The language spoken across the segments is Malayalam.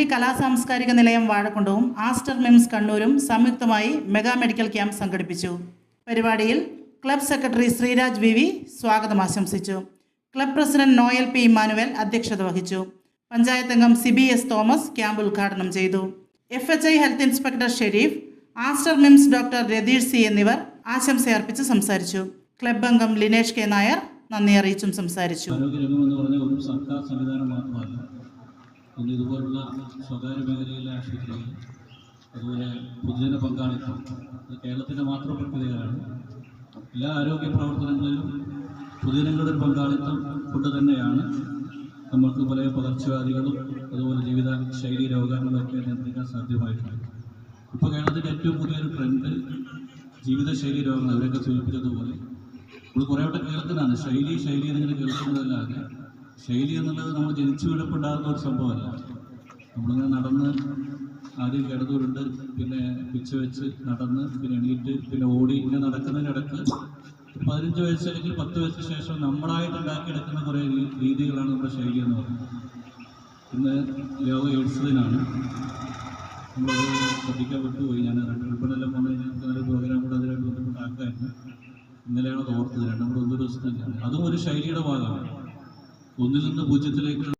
മൈത്രി കലാസാംസ്കാരിക നിലയം വാഴക്കുണ്ടവും ആസ്റ്റർ മിംസ് കണ്ണൂരും സംയുക്തമായി മെഗാ മെഡിക്കൽ ക്യാമ്പ് സംഘടിപ്പിച്ചു. പരിപാടിയിൽ club secretary Sreeraj V V സ്വാഗതം ആശംസിച്ചു. Club president Noel P Emmanuel അധ്യക്ഷത വഹിച്ചു. പഞ്ചായത്ത് അംഗം സിബി എസ് തോമസ് ക്യാമ്പ് ഉദ്ഘാടനം ചെയ്തു. F H I health inspector Shereef Aster MIMS doctor Ratheesh C എന്നിവർ ആശംസയർപ്പിച്ച് സംസാരിച്ചു. ക്ലബ് അംഗം ലിനേഷ് കെ നായർ നന്ദി അറിയിച്ചും സംസാരിച്ചു. ആരോഗ്യരംഗം എന്ന് ഒരു സർക്കാർ സംവിധാനം മാത്രമല്ല. ഇന്ന് ഇതുപോലുള്ള സ്വകാര്യ മേഖലയിലെ ആശുപത്രികൾ അതുപോലെ പൊതുജന പങ്കാളിത്തം ഇത് കേരളത്തിന്റെ മാത്രം പ്രത്യേകതയാണ്. എല്ലാ ആരോഗ്യ പ്രവർത്തനങ്ങളിലും പൊതുജനങ്ങളുടെ ഒരു പങ്കാളിത്തം കൊണ്ട് തന്നെയാണ് നമ്മൾക്ക് പല പകർച്ചവ്യാധികളും അതുപോലെ ജീവിത ശൈലി രോഗങ്ങളൊക്കെ നിയന്ത്രിക്കാൻ സാധ്യമായിട്ടുണ്ട് ഇപ്പോൾ കേരളത്തിന്റെ ഏറ്റവും പുതിയൊരു ട്രെൻഡ് ജീവിതശൈലി രോഗങ്ങൾ അവരൊക്കെ സൂചിപ്പിച്ചതുപോലെ നമ്മൾ കുറേ വട്ടം കേൾക്കുന്നതാണ് ശൈലി ശൈലി എന്നിങ്ങനെ കേൾക്കുന്നതല്ലാതെ ശൈലി എന്നുള്ളത് നമ്മൾ ജനിച്ചു വീഴപ്പെടാവുന്ന ഒരു സംഭവമല്ല. നമ്മളിങ്ങനെ നടന്ന് ആദ്യം കിടന്നുരുണ്ട് പിന്നെ പിച്ച വെച്ച് നടന്ന് പിന്നെ എണീറ്റ് പിന്നെ ഓടി ഇങ്ങനെ നടക്കുന്നതിനിടക്ക് പതിനഞ്ച് വയസ്സ് അല്ലെങ്കിൽ പത്ത് വയസ്സിന് ശേഷം നമ്മളായിട്ട് ഉണ്ടാക്കിയെടുക്കുന്ന കുറേ രീതികളാണ് നമ്മുടെ ശൈലി എന്ന് പറയുന്നത്. ഇന്ന് ലോക എയ്ഡ്സ് ദിനാണ് നമ്മളത് ശ്രദ്ധിക്കാൻ വിട്ടുപോയി. ഞാൻ രണ്ട് ഉൾപ്പെടെല്ലാം പോകുന്ന കഴിഞ്ഞാൽ ഒരു പ്രോഗ്രാം കൂടെ അതിനായിട്ട് ബന്ധപ്പെട്ട് ആക്കായിരുന്നു. ഇന്നലെയാണ് ഓർത്തത്. രണ്ടും കൂടെ ഒന്നൊരു ദിവസം തന്നെയാണ് അതും ഒരു ശൈലിയുടെ ഭാഗമാണ്. ഒന്നിൽ നിന്ന് പൂജ്യത്തിലേക്ക്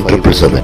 triple seven